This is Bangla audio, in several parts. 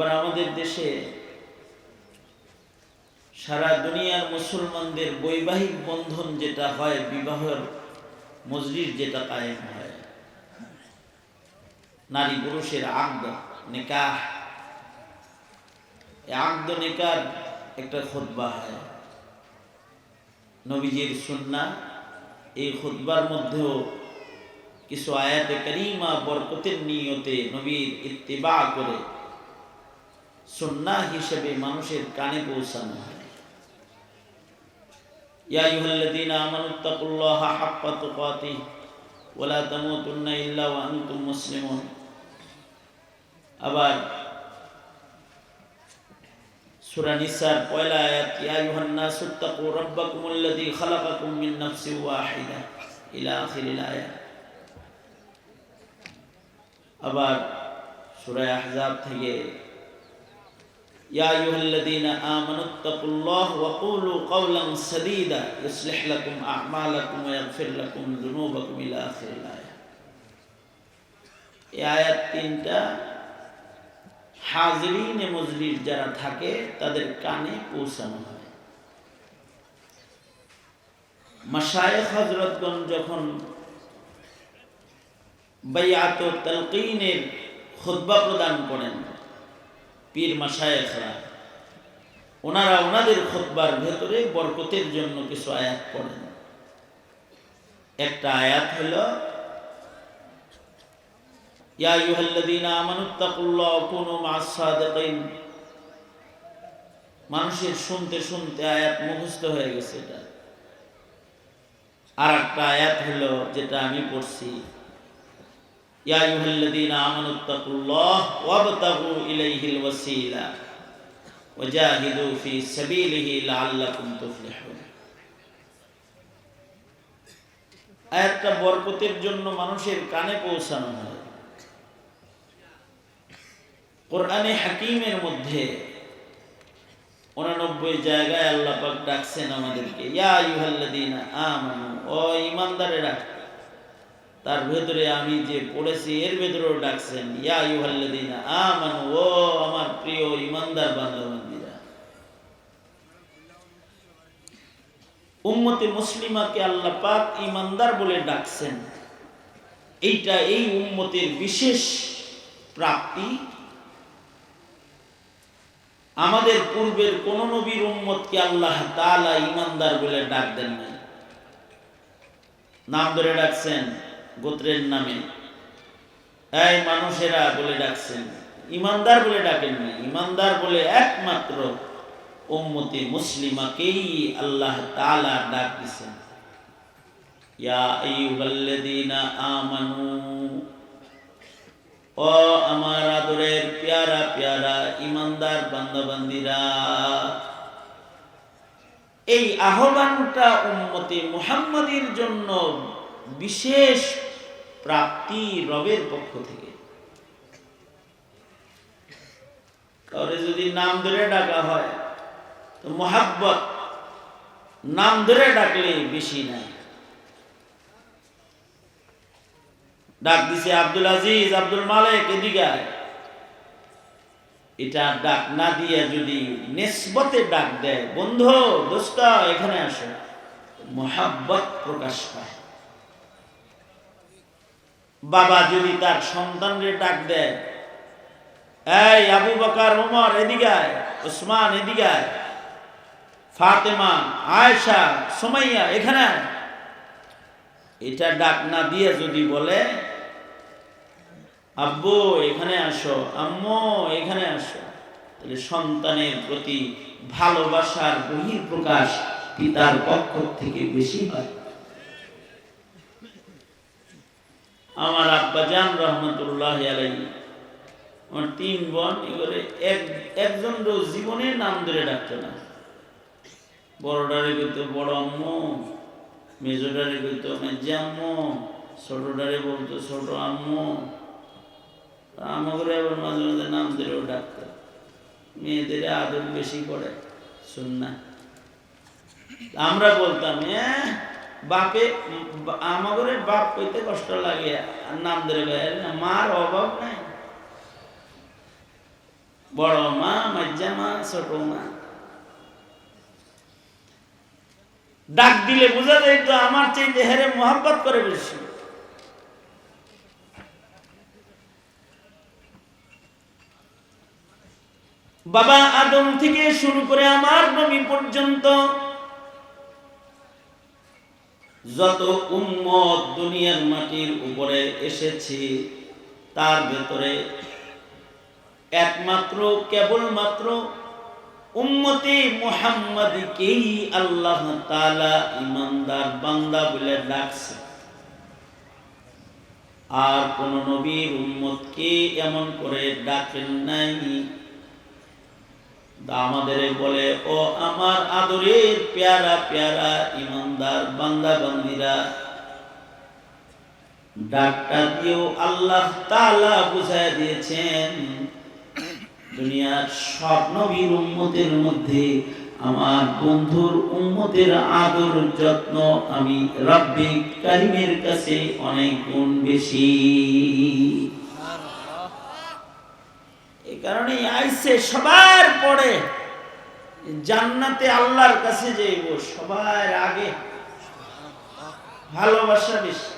আবার আমাদের দেশে সারা দুনিয়ার মুসলমানদের বৈবাহিক বন্ধন যেটা হয়, বিবাহের মজলিস যেটা কায়েম হয়। নারী পুরুষের আগদ নিকাহ। আগদ নিকার একটা খুতবা হয়। নবীজির সুন্না এই খুতবার মধ্যেও কিছু আয়াতে করিমা বরকতের নিয়তে নবীর ইত্তিবা করে সুন্না হিসেবে মানুষের কানে পৌঁছানো হয় يا أيها الذين آمنوا اتقوا الله حق تقاته ولا تموتن إلا وأنتم مسلمون আবার সূরা নিসার পয়লা আয়াত ইয়া আইয়ুহান নাসু তাকু রাব্বাকুমুল্লাযী খালাকাকুম মিন নাফসিন ওয়াহিদা ইলা আখিরিল আয়াত আবার সূরা আহজাব থেকে يا أيها الذين آمنوا اتقوا الله وقولوا قولا سديدا يصلح لكم أعمالكم ويغفر لكم ذنوبكم إلى آخر الآية এই আয়াত তিনটা হাজরিনে মজলির যারা থাকে তাদের কানে পৌঁছানো হয় মাসায়েখ হজরতগণ যখন বাইয়াত তালকিনের খুতবা প্রদান করেন পীর মাসায়েখরা ওনারা ওনাদের খোদবার ভেতরে বরকতের জন্য কিছু আয়াত পড়েন। একটা আয়াত হল, ইয়া আইয়ুহাল্লাযীনা আমানুত্তাকুল্লাহ কুনু মা'আস সাদিকিন। মানুষের শুনতে শুনতে আয়াত মুখস্থ হয়ে গেছে এটা। আর একটা আয়াত হলো, যেটা আমি পড়ছি يا أيها الذين آمنوا اتقوا الله وابتغوا إليه الوسيلة وجاهدوا في سبيله لعلكم تفلحون আয়াতটা বরকতের জন্য মানুষের কানে পৌঁছানো হয় কোরআনে হাকিমের মধ্যে উনানব্বই জায়গায় আল্লাহ পাক ডাকছেন আমাদেরকে ইয়া আইয়ুহাল্লাযীনা আমানু ও ঈমানদারেরা তার ভেতরে আমি যে পড়েছি, এর ভেতরেও ডাকছেন, ইয়া ও আমার প্রিয় ইমানদার বান্ধবান্ধীরা উম্মতে মুসলিমাকে আল্লাহ পাক ইমানদার বলে ডাকছেন। এইটা এই উম্মতের বিশেষ প্রাপ্তি। আমাদের পূর্বের কোন নবীর উম্মতকে আল্লাহ তাআলা ইমানদার বলে ডাক দেন নাই। নাম ধরে ডাকছেন গোত্রের নামে। এই মানুষেরা বলে ডাকছেন, ইমানদার বলে ডাকেন না, ইমানদার বলে একমাত্র উম্মতি মুসলিমাকেই আল্লাহ তাআলা ডাক দিছেন। আমার আদরের পেয়ারা পেয়ারা, ইমানদার এই আহ্বানটা উম্মতে মুহাম্মাদির জন্য বিশেষ প্রাপ্তি রবের পক্ষ থেকে। তাহলে যদি নাম ধরে ডাকা হয়, তো মোহাব্বত নাম ধরে ডাকলে বেশি নাই। ডাক দিছে আব্দুল আজিজ, আব্দুল মালিক, এদিকে এটা ডাক না দিয়ে যদি নেসবতে ডাক দেয়, বন্ধু, দোস্ত, এখানে আসো। মোহাব্বত প্রকাশ পায়। বাবা যদি তার সন্তানরে ডাক দেয়, এই আবু বকার ফাতেমা, আয়েশা, সোমাইয়া এখানে এটা ডাক না দিয়ে যদি বলে, আব্বু, এখানে আসো, আম্মু, এখানে আসো, তাহলে সন্তানের প্রতি ভালোবাসার বহির প্রকাশ পিতার পক্ষ থেকে বেশি হয়? আমার আব্বা জান রহমতুল্লাহ আলাই আমার তিন বোন, এগুলো এক, একজন জীবনে নাম ধরে ডাকতো না। বড়ডারে বলতো, বড় আম্মু। মেজোডারে বলতো মেজে আম্মু ছোটডারে বলতো, ছোট আম্মু। আমাকে আবার মাঝে মাঝে নাম ধরেও ডাকতো। মেয়েদের আদর বেশি করে শুন না। আমরা বলতাম হ্যাঁ বাপে আমাদের বাপ কইতে কষ্ট লাগে নাম ধরে মার অভাব নাই। বড় মা, মাজ্জা মা, ছোট মা। ডাক দিলে বোঝা যায় তো আমার চাইতে হেরে মোহাব্বত করে বেশি। বাবা আদম থেকে শুরু করে আমার নবী পর্যন্ত যত উম্মত দুনিয়ার মাটির উপরে এসেছি, তার ভেতরে একমাত্র, কেবলমাত্র উম্মতে মুহাম্মাদকেই আল্লাহ তাআলা ইমানদার বান্দা বলে ডাকছে। আর কোন নবীর উম্মতকে এমন করে ডাকেন নাই। আমাদের বলে, ও আমার আদরের পেয়ারা পেয়ারা ইমানদার বান্দা, বান্দিরা, ডাকটা দিয়েও আল্লাহ তাআলা বুঝায় দিয়েছেন, দুনিয়ার সব নবীর মধ্যে আমার বন্ধুর উম্মতের আদর, যত্ন আমি রব্বে কারিমের কাছে অনেক গুণ বেশি। কারণে আইসে সবার পরে জান্নাতে আল্লাহর কাছে যাইব, সবার আগে। ভালোবাসা বেশি।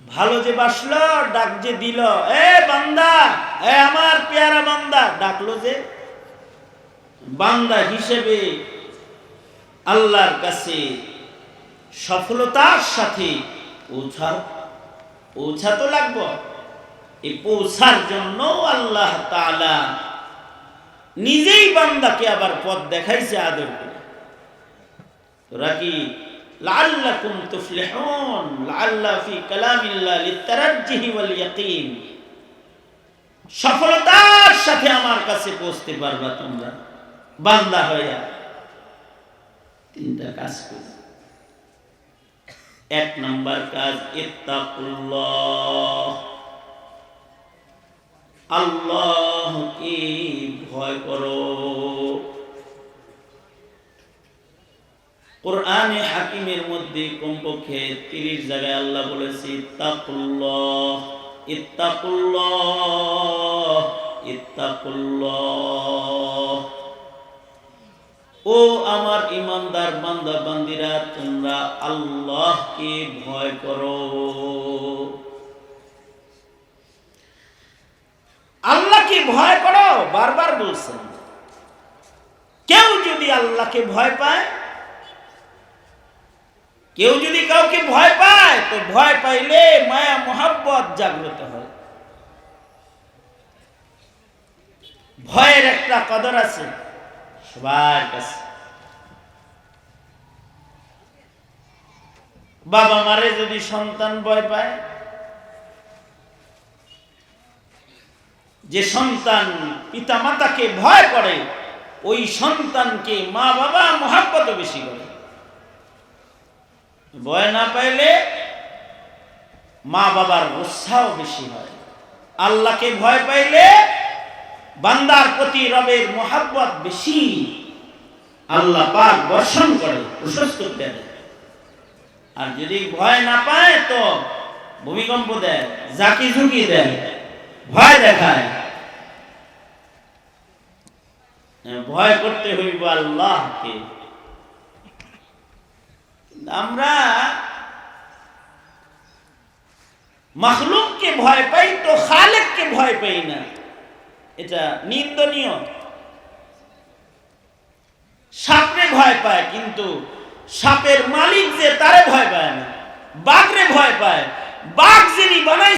ভালো যে বাসলো, ডাক যে দিল, এ বান্দা, এ আমার পেয়ারা বান্দা। ডাকলো যে বান্দা হিসেবে আল্লাহর কাছে সফলতার সাথে পৌঁছা পৌঁছা তো লাগবো। এই পৌঁছার জন্য আল্লাহ তাআলা নিজেই বান্দাকে আবার পথ দেখাইছে আদর করে। তোরা কি লাআল্লাকুম তুফলিহুন? লাআল্লা ফি কালামিল্লাহ লিতারাজ্জিহি ওয়াল ইয়াকিন। সফলতার সাথে আমার কাছে পৌঁছতে পারবা তোমরা। বান্দা হইয়া। তিনটা কাজ করো। এক নাম্বার কাজ, ইত্তাকুল্লাহ। আল্লাহকে ভয় করো? কোরআনে হাকিমের মধ্যে কমপক্ষে তিরিশ জায়গায় আল্লাহ বলেছে, ইত্তাকুল্লাহ ইত্তাকুল্লাহ ইত্তাকুল্লাহ। ও আমার ইমানদার বান্দা বান্দিরা তোমরা আল্লাহকে ভয় করো। আল্লাহকে ভয় করো, বারবার বলছেন। কেউ যদি আল্লাহকে ভয় পায়, কেউ যদি কাউকে ভয় পায়, তো ভয় পাইলে মায়া, মোহাব্বত জাগ্রত হয়। ভয়ের একটা কদর আছে, সবার কাছে। বাবা মারে যদি সন্তান ভয় পায় যে সন্তান পিতা মাতাকে ভয় করে, ওই সন্তানকে মা বাবা মহাব্বত বেশি করে। ভয় না পাইলে মা বাবার উৎসাহ বেশি হয়। আল্লাহকে ভয় পাইলে বান্দার প্রতি রবের মোহাব্বত বেশি। আল্লাহ পাক বর্ষণ করে, প্রশস্ত দেয়। আর যদি ভয় না পায়, তো ভূমিকম্প দেয় জাকি ঝুঁকি দেয়। ভয় দেখায়। ভয় করতে হইব আল্লাহকে। আমরা মখলুককে ভয় পাই, তো খালেককে ভয় পাই না। এটা নিন্দনীয়। সাপরে ভয় পায়, কিন্তু সাপের মালিক যে, তারে ভয় পায় না। বাঘরে ভয় পায়। বাঘ যিনি বানাই